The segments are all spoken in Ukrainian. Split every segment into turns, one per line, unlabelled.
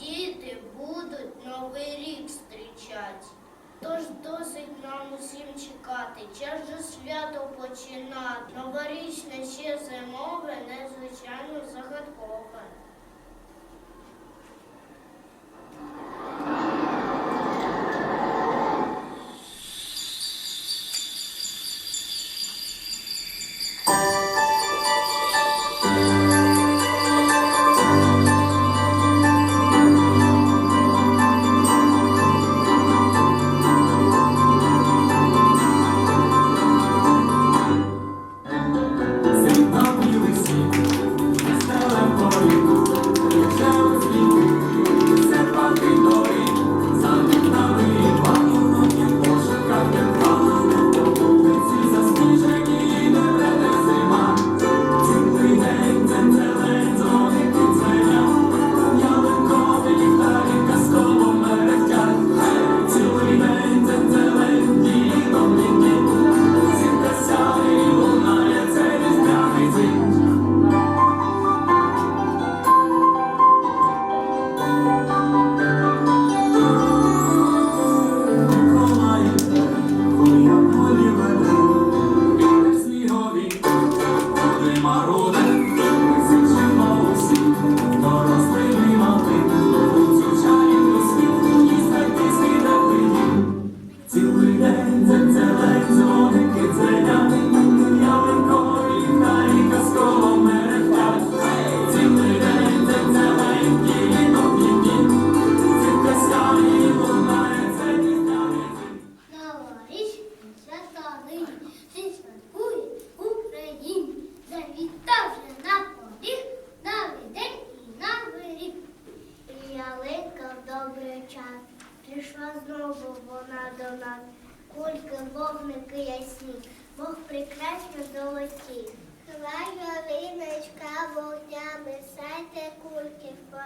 діти будуть новий рік зустрічати. Тож досить нам усім чекати, час же свято починати. Новорічне ще зимове, незвичайно загадкове.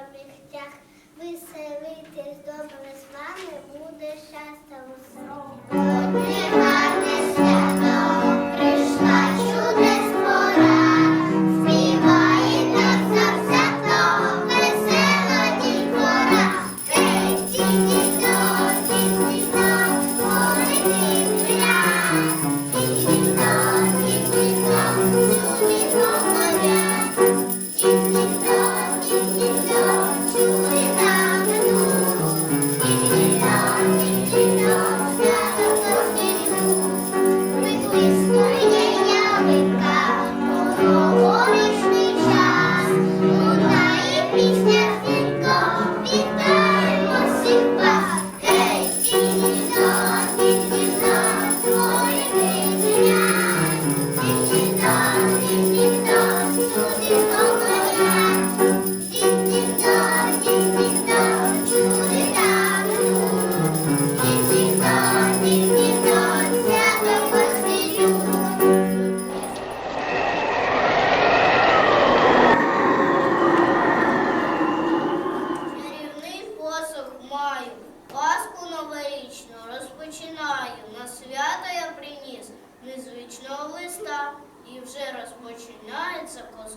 обігтях, веселитись добре з вами буде щастя
у світі.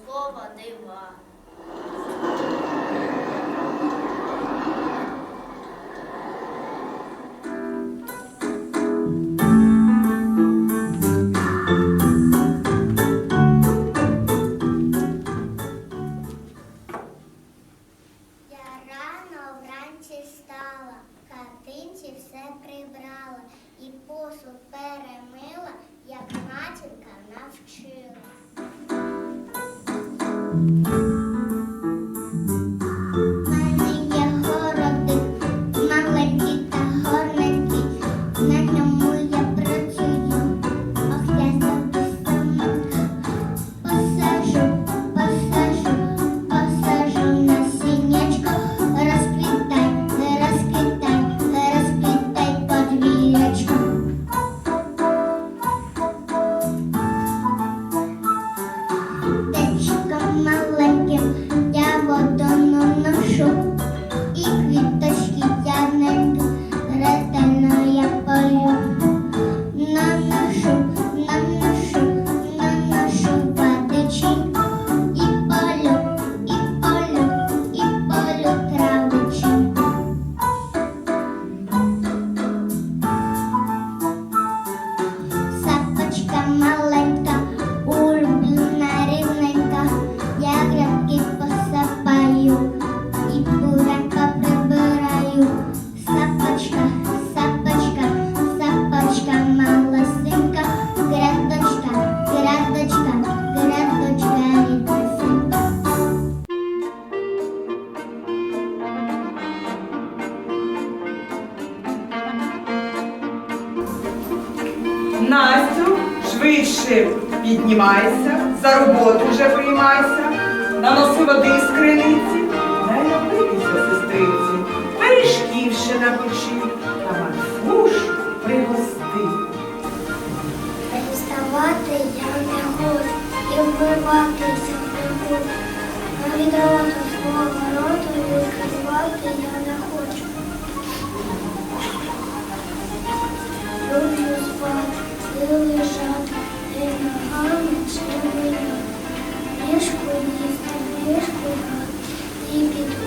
морського дива.
Вириватися в
руку, від роту я не хочу. Люблю спати і лежати, і ногами чи вина. Ліжку їсти, ліжку грати, і під.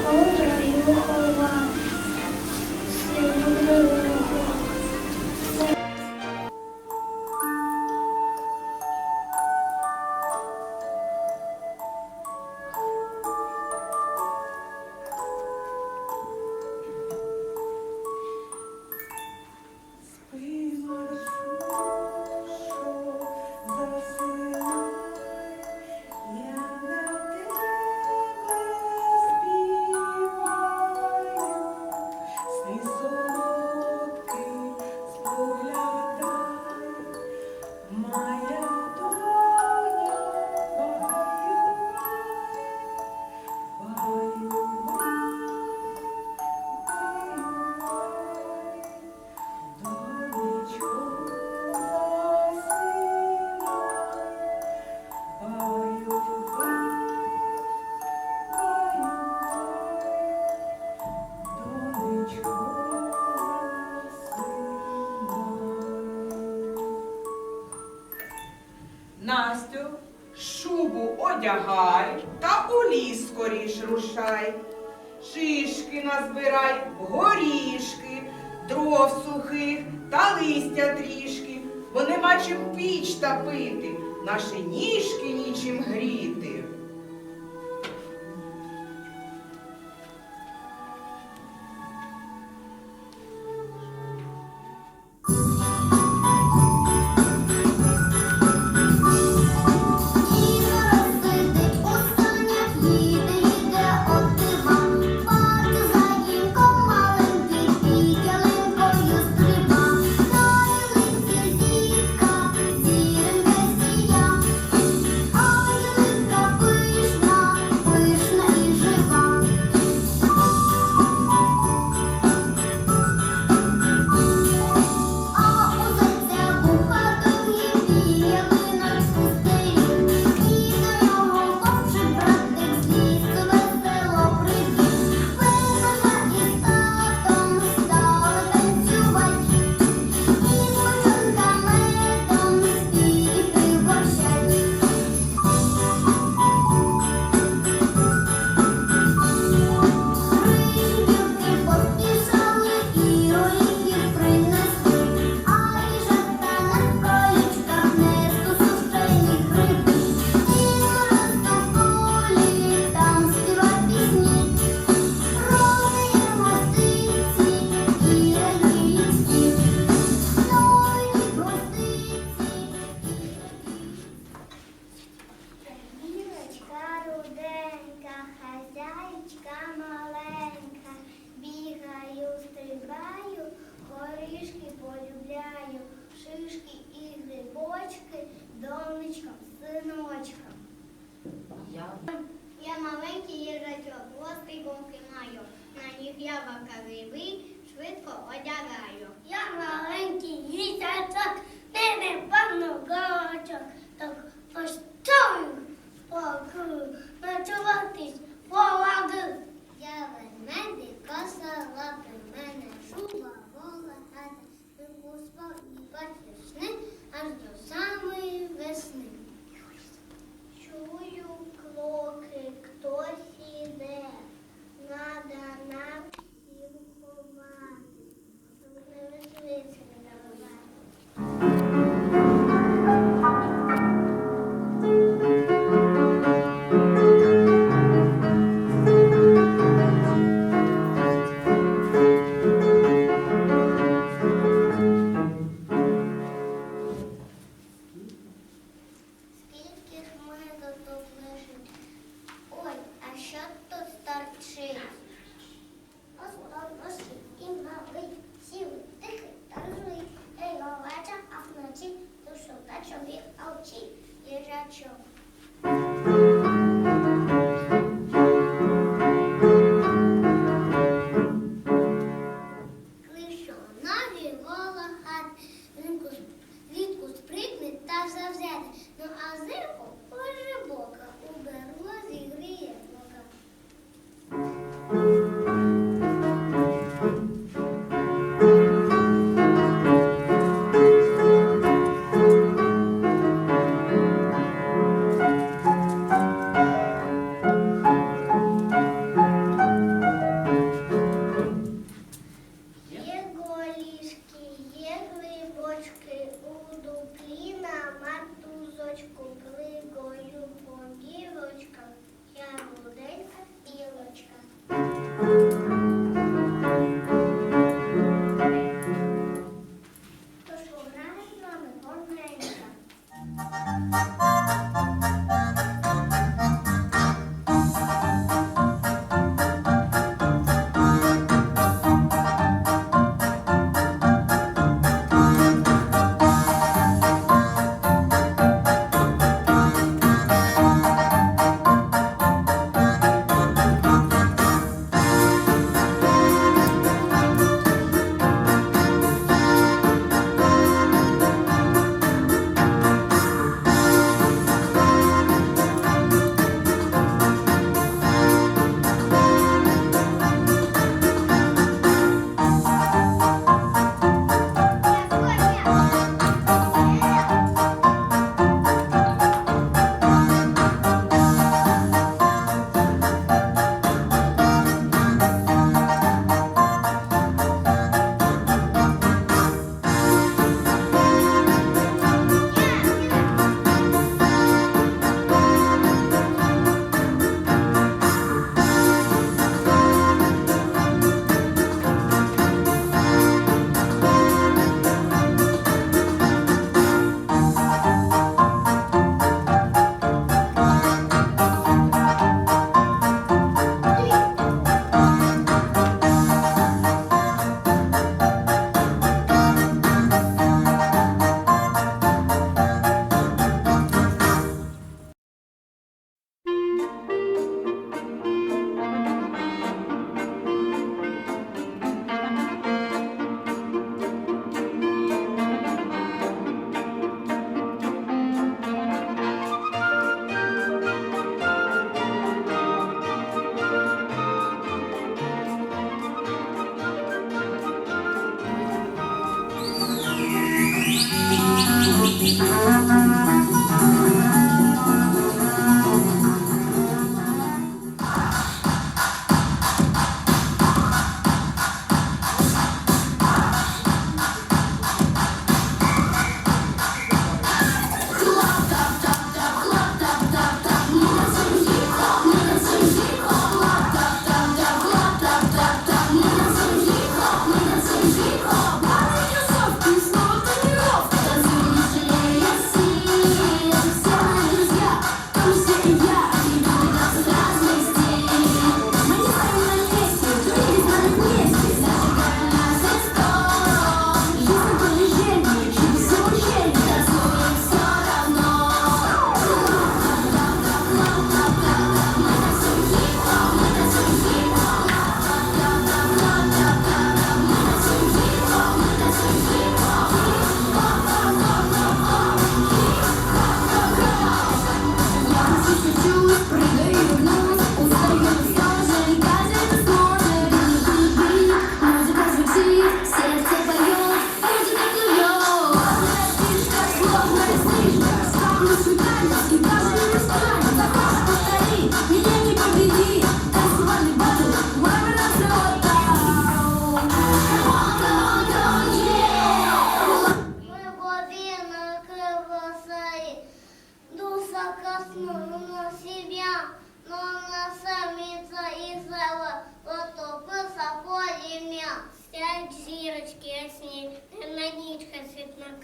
шубу одягай та у ліс скоріш рушай. Шишки назбирай, горішки, дров сухих та листя трішки, бо нема чим піч та пити, наші ніжки нічим гріти.
батьки аж до самої весни. Чую клоки, хтось іде, надо нам.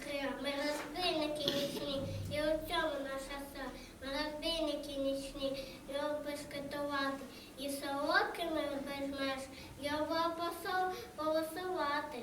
крила, ми розбійники нічні, і у цьому наша сила. Ми розбійники нічні, його безкатувати, і солодкими без меж, його посол
полосувати.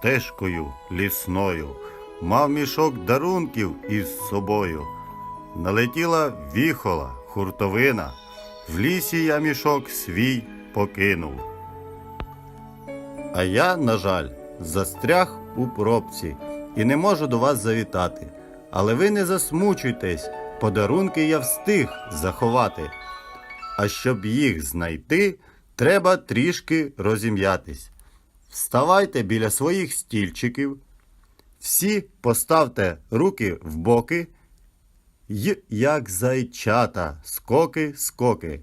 Стежкою лісною, мав мішок дарунків із собою. Налетіла віхола, хуртовина, в лісі я мішок свій покинув. А я, на жаль, застряг у пробці і не можу до вас завітати. Але ви не засмучуйтесь, подарунки я встиг заховати. А щоб їх знайти, треба трішки розім'ятись. Вставайте біля своїх стільчиків, всі поставте руки в боки, й як зайчата, скоки, скоки.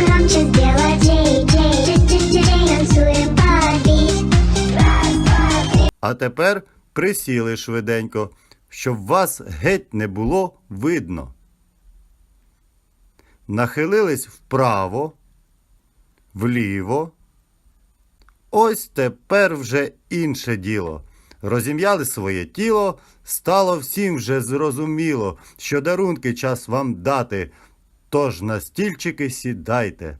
Погромче.
А тепер присіли швиденько, щоб вас геть не було видно. Нахилились вправо, вліво. Ось тепер вже інше діло. Розім'яли своє тіло, стало всім вже зрозуміло, що дарунки час вам дати. Тож на стільчики сідайте.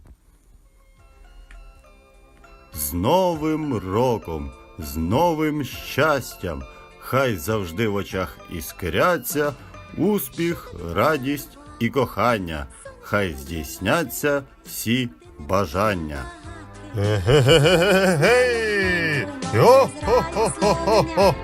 З Новим роком, з новим щастям, хай завжди в очах іскряться успіх, радість і кохання, хай здійсняться всі бажання.
Ге-ге-ге-ге-ге! Йо-хо-хо-хо-хо-хо!